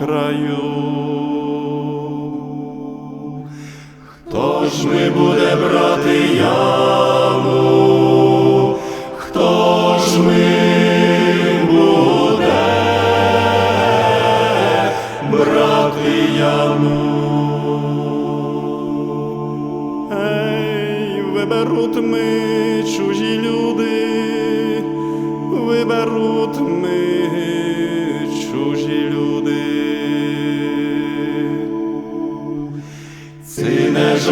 краю. Хто ж ми буде брати яму? Хто ж ми буде брати яму? Ей, виберуть ми чужі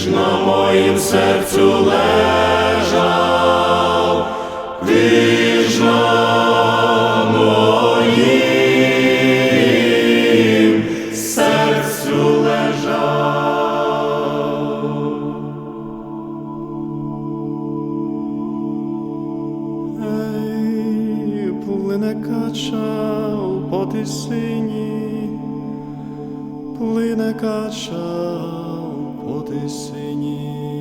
Ж на моїм серцю лежав, ти ж на моїм серцю лежав. Ей, плине кача по тисині, плине кача ти синій.